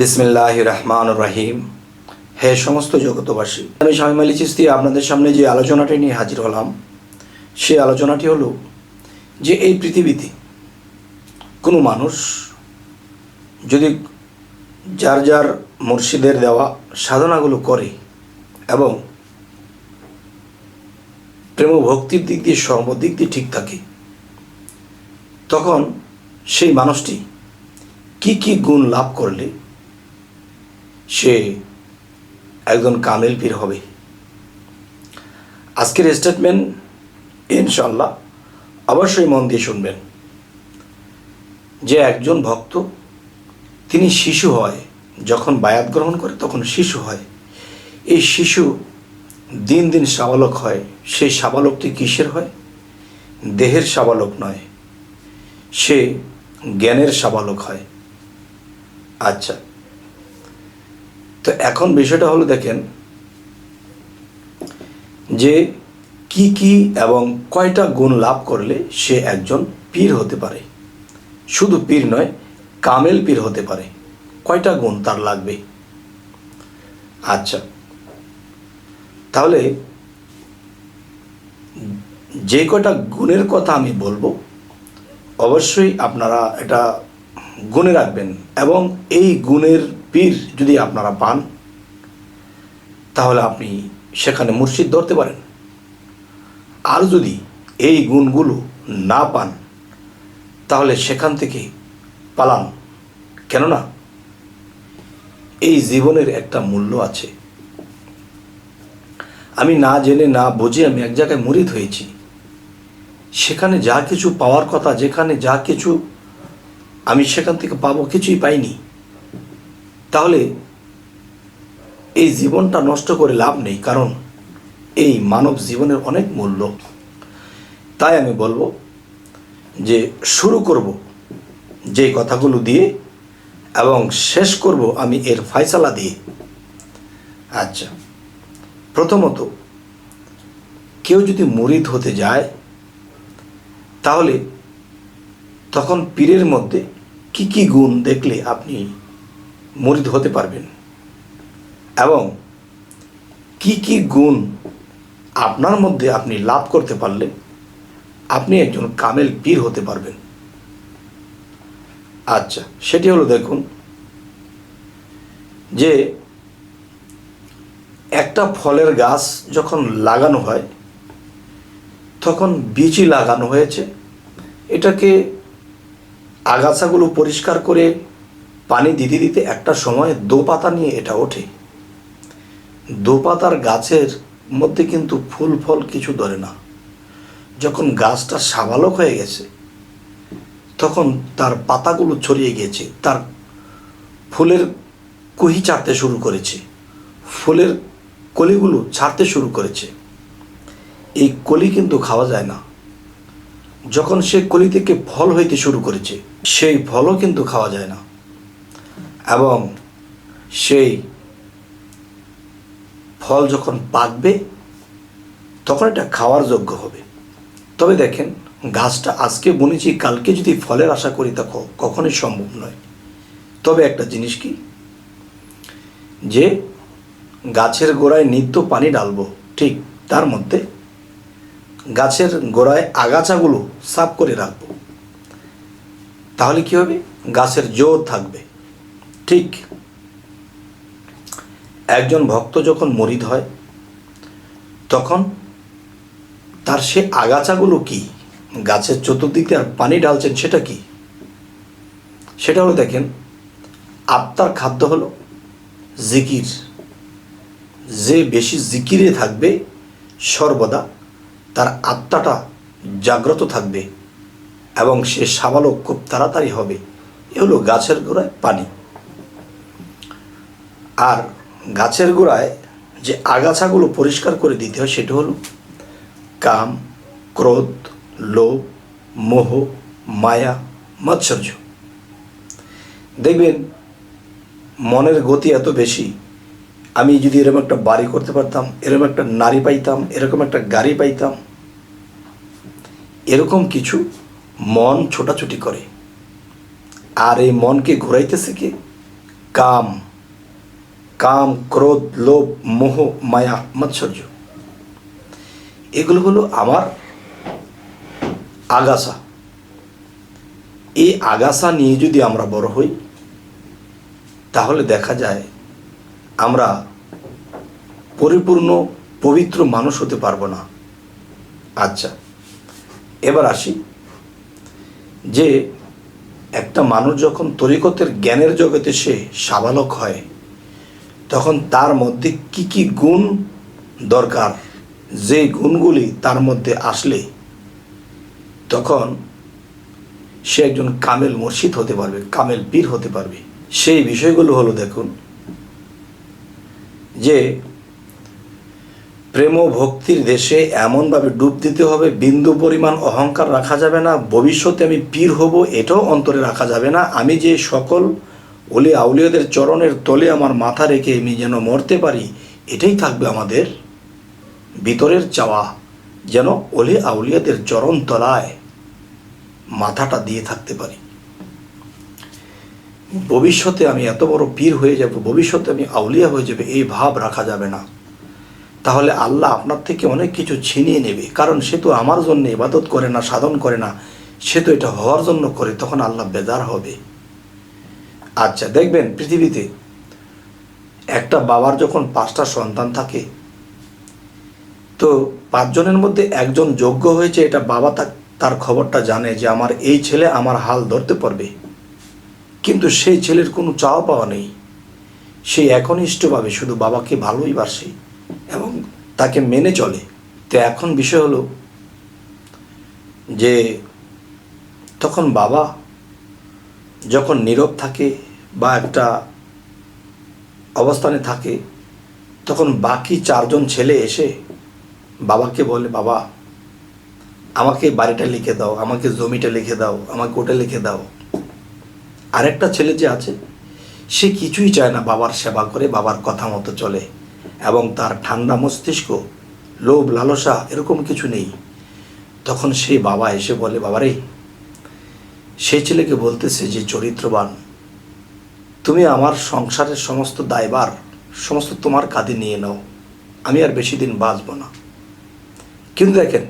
বিসমিল্লাহ রহমান রাহিম হে সমস্ত জগতবাসী আমি স্বামী আলী চিস্তি, আপনাদের সামনে যে আলোচনাটি নিয়ে হাজির হলাম সেই আলোচনাটি হলো যে এই পৃথিবীতে কোনো মানুষ যদি যার যার মুর্শিদের দেওয়া সাধনাগুলো করে এবং প্রেম ভক্তির দিক দিয়ে সর্বদিক দিয়ে ঠিক থাকে, তখন সেই মানুষটি কি কি গুণ লাভ করলে সে একজন কামেল পীর হবে। আজকের স্টেটমেন্ট ইনশাল্লাহ অবশ্যই মন দিয়ে শুনবেন। যে একজন ভক্ত, তিনি শিশু হয়, যখন বায়াত গ্রহণ করে, তখন শিশু হয়। এই শিশু দিন দিন সাবালক হয়। সেই সাবালকটি কিসের হয়? দেহের সাবালক নয়। সে জ্ঞানের সাবালক হয়। আচ্ছা তো এখন বিষয়টা হলো দেখেন যে কি কি এবং কয়টা গুণ লাভ করলে সে একজন পীর হতে পারে। শুধু পীর নয়, কামেল পীর হতে পারে। কয়টা গুণ তার লাগবে? আচ্ছা। তাহলে যে কটা গুণের কথা আমি বলব, অবশ্যই আপনারা এটা গুণে রাখবেন এবং এই গুণের পীর যদি আপনারা পান, তাহলে আপনি সেখানে মুর্শিদ ধরতে পারেন। আর যদি এই গুণগুলো না পান, তাহলে সেখান থেকে পালান। কেননা, এই জীবনের একটা মূল্য আছে। আমি না জেনে, না বুঝে আমি এক জায়গায় মুরিদ হয়েছি। সেখানে যা কিছু পাওয়ার কথা, যেখানে যা কিছু আমি সেখান থেকে পাবো, কিছুই পাইনি। তাহলে এই জীবনটা নষ্ট করে লাভ নেই, কারণ এই মানব জীবনের অনেক মূল্য। তাই আমি বলব যে শুরু করব যে কথাগুলো দিয়ে এবং শেষ করব আমি এর ফয়সালা দিয়ে। আচ্ছা প্রথমত, কেউ যদি মুরিদ হতে যায়, তাহলে তখন পীরের মধ্যে কি কি গুণ দেখলে আপনি মুরিদ হতে পারবেন। এবং কি কি গুণ আপনার মধ্যে আপনি লাভ করতে পারলে আপনি একজন কামেল পীর হতে পারবেন। আচ্ছা সেটি হলো দেখুন যে একটা ফলের গাছ যখন লাগানো হয়, তখন বীজই লাগানো হয়েছে। এটাকে আগাছাগুলো পরিষ্কার করে পানি দিতে দিতে একটা সময় দো পাতা নিয়ে এটা ওঠে। দো পাতার গাছের মধ্যে কিন্তু ফুল, ফল কিছু ধরে না। যখন গাছটা সাবালক হয়ে গেছে, তখন তার পাতাগুলো ছড়িয়ে গিয়েছে, তার ফুলের কুহি ছাড়তে শুরু করেছে, ফুলের কলিগুলো ছাড়তে শুরু করেছে। এই কলি কিন্তু খাওয়া যায় না। যখন সে কলি থেকে ফল হইতে শুরু করেছে, সেই ফলও কিন্তু খাওয়া যায় না। এবং সেই ফল যখন পাকবে, তখন এটা খাওয়ার যোগ্য হবে। তবে দেখেন, গাছটা আজকে বুনেছি, কালকে যদি ফলের আশা করি, তা কখনোই সম্ভব নয়। তবে একটা জিনিস কি? যে গাছের গোড়ায় নিত্য পানি ডালবো ঠিক তার মধ্যে গাছের গোড়ায় আগাছাগুলো সাফ করে রাখব, তাহলে কি হবে? গাছের জোর থাকবে। ঠিক একজন ভক্ত যখন মরিদ হয়, তখন তার সে আগাছাগুলো কি? গাছের চতুর্দিকে আর পানি ঢালছেন, সেটা কি? সেটা হলো দেখেন, আত্মার খাদ্য হলো জিকির। যে বেশি জিকিরে থাকবে, সর্বদা তার আত্মাটা জাগ্রত থাকবে এবং সে সাবালক খুব তাড়াতাড়ি হবে। এ হলো গাছের গোড়ায় পানি। আর গাছের গোড়ায় যে আগাছাগুলো পরিষ্কার করে দিতে হয়, সেটা হলো কাম, ক্রোধ, লোভ, মোহ, মায়া, মাৎসর্য। দেখবেন, মনের গতি এত বেশি, আমি যদি এরকম একটা বাড়ি করতে পারতাম, এরকম একটা নারী পাইতাম, এরকম একটা গাড়ি পাইতাম, এরকম কিছু মন ছোটাছুটি করে। আর এই মনকে ঘুরাইতেছে কে? কাম। কাম, ক্রোধ, লোভ, মোহ, মায়া, মাৎসর্য। এগুলো হলো আমার আগাছা। এই আগাছা নিয়ে যদি আমরা বড় হই, তাহলে দেখা যায় আমরা পরিপূর্ণ, পবিত্র মানুষ হতে পারব না। আচ্ছা এবার আসি যে একটা মানুষ যখন তরিকতের জ্ঞানের জগতে সে সাবালক হয় তখন তার মধ্যে কি কি গুণ দরকার? যে গুণগুলি তার মধ্যে আসলে, তখন সে একজন কামেল মসজিদ হতে পারবে, কামেল পীর হতে পারবে। সেই বিষয়গুলো হলো দেখুন, যে প্রেম ভক্তির দেশে এমনভাবে ডুব দিতে হবে, বিন্দু পরিমাণ অহংকার রাখা যাবে না, ভবিষ্যতে আমি পীর হব, এটাও অন্তরে রাখা যাবে না, আমি যে সকল অলি আউলিয়াদের চরণের তলে আমার মাথা রেখে আমি যেন মরতে পারি, এটাই থাকবে আমাদের ভিতরের চাওয়া, যেন ওলে আউলিয়াদের চরণ তলায় মাথাটা দিয়ে থাকতে পারি। ভবিষ্যতে আমি এত বড় পীর হয়ে যাব, ভবিষ্যতে আমি আউলিয়া হয়ে যাবে, এই ভাব রাখা যাবে না। তাহলে আল্লাহ আপনার থেকে অনেক কিছু ছিনিয়ে নেবে, কারণ সে তো আমার জন্য ইবাদত করে না, সাধন করে না, সে তো এটা হওয়ার জন্য করে, তখন আল্লাহ বেজার হবে। আচ্ছা দেখবেন পৃথিবীতে একটা বাবার যখন পাঁচটা সন্তান থাকে, তো পাঁচজনের মধ্যে একজন যোগ্য হয়েছে, এটা বাবা তার খবরটা জানে যে আমার এই ছেলে আমার হাল ধরতে পারবে। কিন্তু সেই ছেলের কোনো চাওয়া পাওয়া নেই। সে একনিষ্ঠভাবে শুধু বাবাকে ভালোই বাসে এবং তাকে মেনে চলে। তো এখন বিষয় হলো যে তখন বাবা যখন নীরব থাকে বা একটা অবস্থানে থাকে, তখন বাকি চারজন ছেলে এসে বাবাকে বলে, বাবা, আমাকে বাড়িটা লিখে দাও, আমাকে জমিটা লিখে দাও, আমাকে ওটা লিখে দাও। আরেকটা ছেলে যে আছে, সে কিছুই চায় না বাবার সেবা করে, বাবার কথা মতো চলে এবং তার ঠান্ডা মস্তিষ্ক, লোভ, লালসা এরকম কিছু নেই। তখন সেই বাবা এসে বলে, বাবারে সেই ছেলেকে বলতেছে যে চরিত্রবান তুমি আমার সংসারের সমস্ত দায়বার সমস্ত তোমার কাঁধে নিয়ে নাও। আমি আর বেশি দিন বাঁচব না। কিন্তু দেখেন,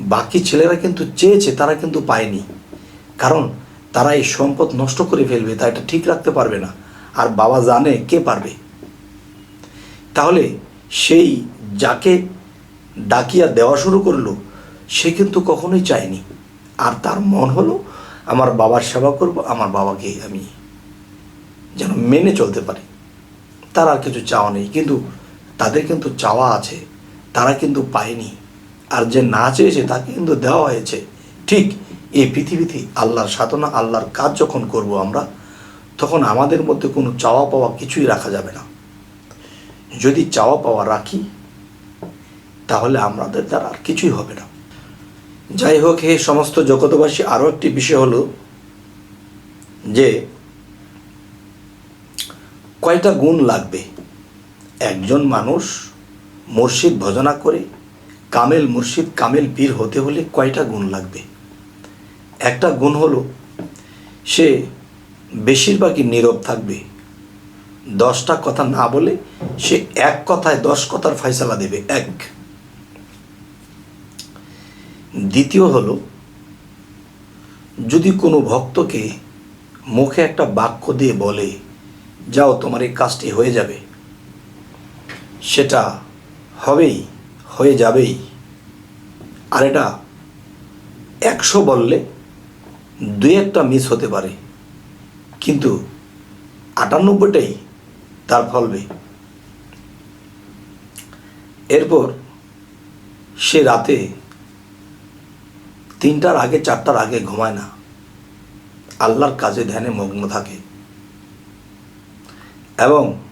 বাকি ছেলেরা কিন্তু চেয়েছে, তারা কিন্তু পায়নি। কারণ তারা এই সম্পদ নষ্ট করে ফেলবে, তা এটা ঠিক রাখতে পারবে না। আর বাবা জানে কে পারবে। তাহলে সেই যাকে ডাকিয়া দেওয়া শুরু করল, সে কিন্তু কখনোই চায়নি। আর তার মন হলো, আমার বাবার সেবা করব, আমার বাবাকে আমি যেন মেনে চলতে পারি। তার আর কিছু চাওয়া নেই, কিন্তু তাদের কিন্তু চাওয়া আছে, তারা কিন্তু পায়নি। আর যে না চেয়েছে তাকে কিন্তু দেওয়া হয়েছে। ঠিক এই পৃথিবীতে আল্লাহর সাধনা, আল্লাহর কাজ যখন করব আমরা, তখন আমাদের মধ্যে কোনো চাওয়া পাওয়া কিছুই রাখা যাবে না। যদি চাওয়া পাওয়া রাখি, তাহলে আমাদের দ্বারা আর কিছুই হবে না। যাই হোক হে সমস্ত জগতবাসী আরও একটি বিষয় হলো যে কয়টা গুণ লাগবে? একজন মানুষ মুর্শিদ ভজনা করে, কামেল মুর্শিদ কামেল পীর হতে হলে কয়টা গুণ লাগবে? একটা গুণ হলো, সে বেশিরভাগই নীরব থাকবে। দশটা কথা না বলে সে এক কথায় দশ কথার ফয়সালা দেবে, এক। দ্বিতীয় হলো, যদি কোনো ভক্তকে মুখে একটা বাক্য দিয়ে বলে যাও, তোমার এই কাজটি হয়ে যাবে। সেটা হবেই, হয়ে যাবেই। আর এটা একশো বললে দুই একটা মিস হতে পারে। কিন্তু আটানব্বইটাই তার ফলবে এরপর সে রাতে তিনটার আগে, চারটার আগে ঘুমায় না। আল্লাহর কাজে ধ্যানে মগ্ন থাকে। এবং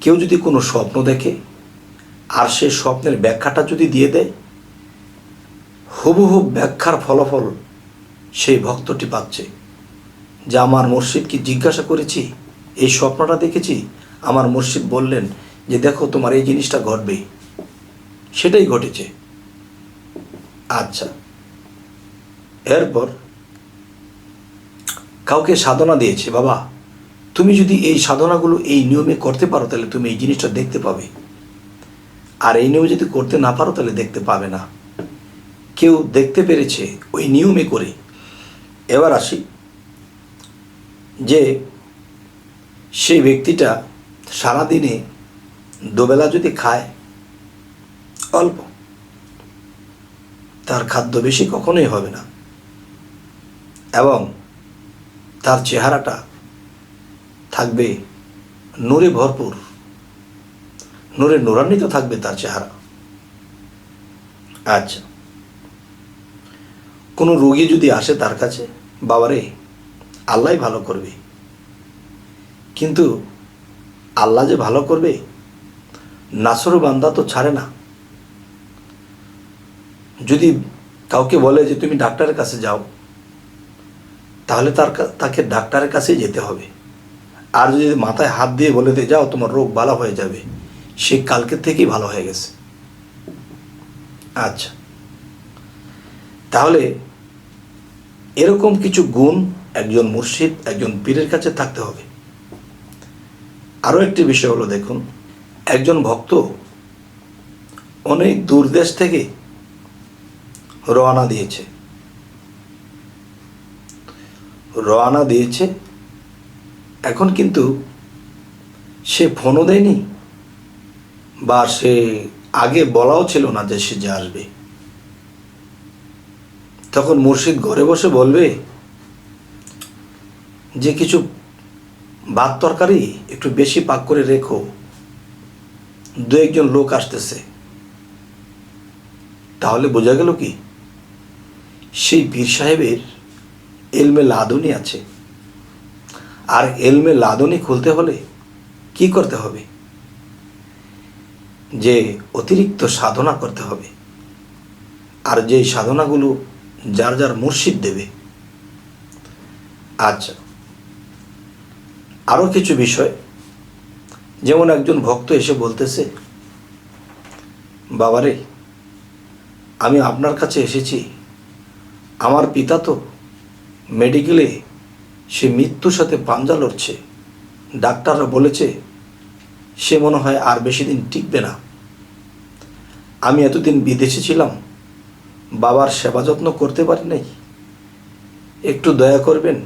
কেউ যদি কোনো স্বপ্ন দেখে, আর সে স্বপ্নের ব্যাখ্যাটা যদি দিয়ে দেয়, হুবহু ব্যাখ্যার ফলাফল সেই ভক্তটি পাচ্ছে। যে আমার মুর্শিদকে জিজ্ঞাসা করেছি, এই স্বপ্নটা দেখেছি? আমার মুর্শিদ বললেন, যে দেখো তোমার এই জিনিসটা ঘটবে। সেটাই ঘটেছে। আচ্ছা। এরপর কাউকে সাধনা দিয়েছে, বাবা তুমি যদি এই সাধনাগুলো এই নিয়মে করতে পারো, তাহলে তুমি এই জিনিসটা দেখতে পাবে। আর এই নিয়মে যদি করতে না পারো, তাহলে দেখতে পাবে না। কেউ দেখতে পেরেছে ওই নিয়মে করে। এবার আসি যে সেই ব্যক্তিটা সারাদিনে দুবেলা যদি খায়, অল্প। তার খাদ্য বেশি কখনোই হবে না। এবং তার চেহারাটা থাকবে নূরে ভরপুর। নূরে নূরান্বিত থাকবে তার চেহারা। আচ্ছা। কোনো রোগী যদি আসে তার কাছে, বাবারে, আল্লাহ ভালো করবে। কিন্তু আল্লাহ যে ভালো করবে, নাসর বান্দা তো ছাড়ে না। যদি কাউকে বলে যে তুমি ডাক্তারের কাছে যাও, তাহলে তার তাকে ডাক্তারের কাছেই যেতে হবে। আর যদি মাথায় হাত দিয়ে বলে দিয়ে যাও, তোমার রোগ ভালো হয়ে যাবে। সে কালকে থেকেই ভালো হয়ে গেছে। আচ্ছা। তাহলে এরকম কিছু গুণ একজন মুর্শিদ, একজন পীরের কাছে থাকতে হবে। আরও একটি বিষয় হলো, দেখুন, একজন ভক্ত অনেক দূর দেশ থেকে রওনা দিয়েছে। রওনা দিয়েছে এখন কিন্তু সে ফোনও দেয়নি বা সে আগে বলাও ছিল না যে সে যে আসবে। তখন মুর্শিদ ঘরে বসে বলবে, যে কিছু ভাত তরকারি একটু বেশি পাক করে রেখো। দু একজন লোক আসতেছে। তাহলে বোঝা গেল কি? সেই পীর সাহেবের এলমে লাদনি আছে। আর এলমে লাদনি খুলতে হলে কি করতে হবে? যে অতিরিক্ত সাধনা করতে হবে। আর যেই সাধনাগুলো যার যার মুর্শিদ দেবে। আচ্ছা আরও কিছু বিষয়। যেমন একজন ভক্ত এসে বলতেছে, বাবারে, আমি আপনার কাছে এসেছি। আমার পিতা তো মেডিকেলে সে মৃত্যুর সাথে পাঞ্জা লড়ছে। ডাক্তাররা বলেছে, সে মনে হয় আর বেশি দিন টিকবে না। আমি এতদিন বিদেশে ছিলাম, বাবার সেবা যত্ন করতে পারি নাই। একটু দয়া করবেন,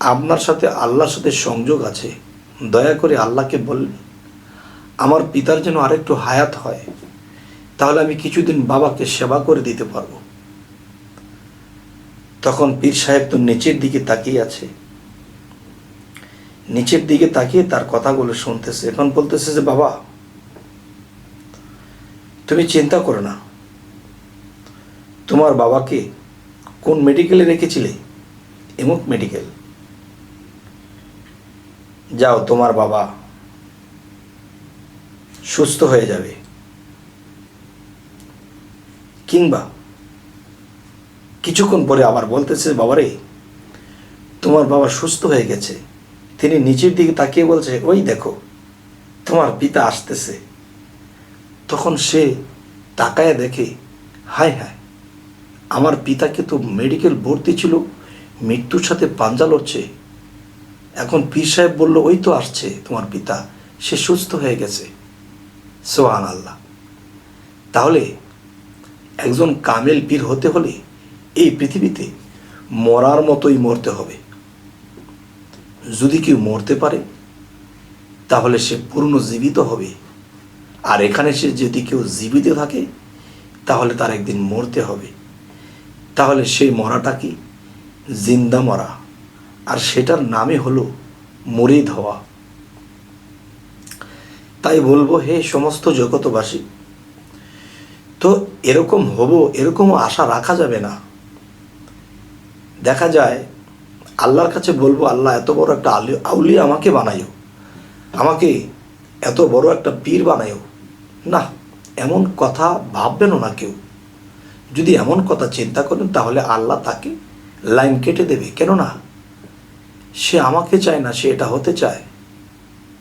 আপনার সাথে আল্লাহর সাথে সংযোগ আছে। দয়া করে আল্লাহকে বললেন আমার পিতার যেন আরেকটু হায়াত হয়, তাহলে আমি কিছুদিন বাবাকে সেবা করে দিতে পারব। তখন পীর সাহেব তো নিচের দিকে তাকিয়ে আছে। নিচের দিকে তাকিয়ে তার কথাগুলো শুনতেছে। এখন বলতেছে যে, বাবা, তুমি চিন্তা করো না। তোমার বাবাকে কোন মেডিকেলে রেখেছিলে? এমুক মেডিকেল যাও, তোমার বাবা সুস্থ হয়ে যাবে। কিংবা কিছুক্ষণ পরে আবার বলতেছে, বাবারে, তোমার বাবা সুস্থ হয়ে গেছে। তিনি নিচের দিকে তাকিয়ে বলছে, ওই দেখো, তোমার পিতা আসতেছে। তখন সে তাকায় দেখে, হায় হায়, আমার পিতাকে তো মেডিকেল ভর্তি ছিল, মৃত্যুর সাথে পাঞ্জা লড়ছে। এখন পীর সাহেব বলল, ওই তো আসছে তোমার পিতা, সে সুস্থ হয়ে গেছে। সোহান আল্লাহ তাহলে একজন কামেল পীর হতে হলে এই পৃথিবীতে মরার মতোই মরতে হবে। যদি কেউ মরতে পারে, তাহলে সে পূর্ণ জীবিত হবে। আর এখানে সে যদি কেউ জীবিত থাকে, তাহলে তার একদিন মরতে হবে। তাহলে সেই মরাটা কি? জিন্দা মরা। আর সেটার নামে হলো মরিদ হওয়া তাই বলব, হে সমস্ত জগতবাসী তো এরকম হব, এরকম আশা রাখা যাবে না। দেখা যায়, আল্লাহর কাছে বলব, আল্লাহ এত বড় একটা আলি আউলিয়া আমাকে বানাইও আমাকে এত বড় একটা পীর বানাইও না, এমন কথা ভাববেনও না কেউ। যদি এমন কথা চিন্তা করেন, তাহলে আল্লাহ তাকে লাইন কেটে দেবে। কেননা, সে আমাকে চায় না, সে এটা হতে চায়।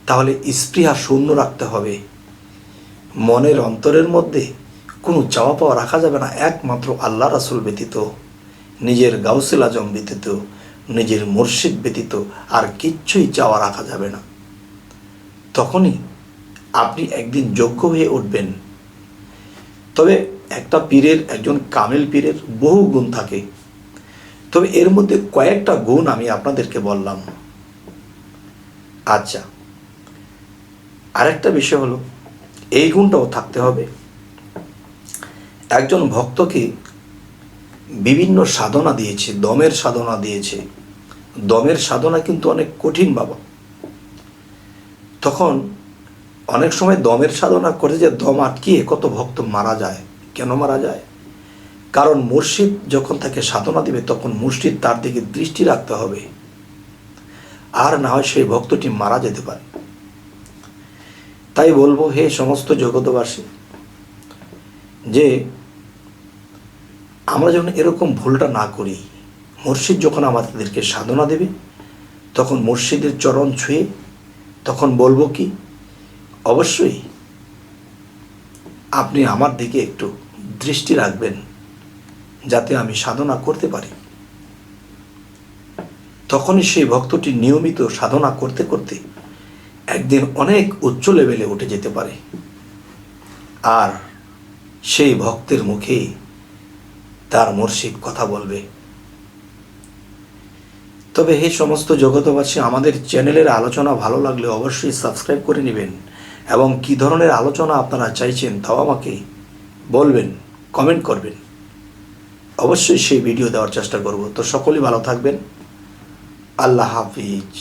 তাহলে স্পৃহা শূন্য রাখতে হবে। মনের অন্তরের মধ্যে কোনো চাওয়া পাওয়া রাখা যাবে না। একমাত্র আল্লাহ রাসুল ব্যতীত। নিজের গাউসেল আজম ব্যতীত, নিজের মুর্শিদ ব্যতীত আর কিচ্ছুই চাওয়া রাখা যাবে না। তখনই আপনি একদিন যোগ্য হয়ে উঠবেন। তবে একটা পীরের একজন কামেল পীরের বহু গুণ থাকে। তবে এর মধ্যে কয়েকটা গুণ আমি আপনাদেরকে বললাম। আচ্ছা আরেকটা বিষয় হলো, এই গুণটাও থাকতে হবে। একজন ভক্তকে বিভিন্ন সাধনা দিয়েছে, দমের সাধনা দিয়েছে। দমের সাধনা কিন্তু অনেক কঠিন, বাবা। তখন অনেক সময় দমের সাধনা করে যে দম আটকিয়ে কত ভক্ত মারা যায়। কেন মারা যায়? কারণ মুর্শিদ যখন তাকে সাধনা দিবে, তখন মুর্শিদ তার দিকে দৃষ্টি রাখতে হবে। আর না হয় সেই ভক্তটি মারা যেতে পারে। তাই বলব, হে সমস্ত জগতবাসী যে আমরা যখন এরকম ভুলটা না করি, মুর্শিদ যখন আমাদেরকে সাধনা দেবে, তখন মুর্শিদের চরণ ছুঁয়ে তখন বলব কি, অবশ্যই আপনি আমার দিকে একটু দৃষ্টি রাখবেন যাতে আমি সাধনা করতে পারি। তখনই সেই ভক্তটি নিয়মিত সাধনা করতে করতে একদিন অনেক উচ্চ লেভেলে উঠে যেতে পারে। আর সেই ভক্তের মুখে তার মুর্শিদ কথা বলবে। তবে হে সমস্ত জগতবাসী আমাদের চ্যানেলের আলোচনা ভালো লাগলে অবশ্যই সাবস্ক্রাইব করে নেবেন এবং কি ধরনের আলোচনা আপনারা চাইছেন তাও আমাকে বলবেন, কমেন্ট করবেন। অবশ্যই সেই ভিডিও দেওয়ার চেষ্টা করব। তো সকলেই ভালো থাকবেন। আল্লাহ হাফিজ।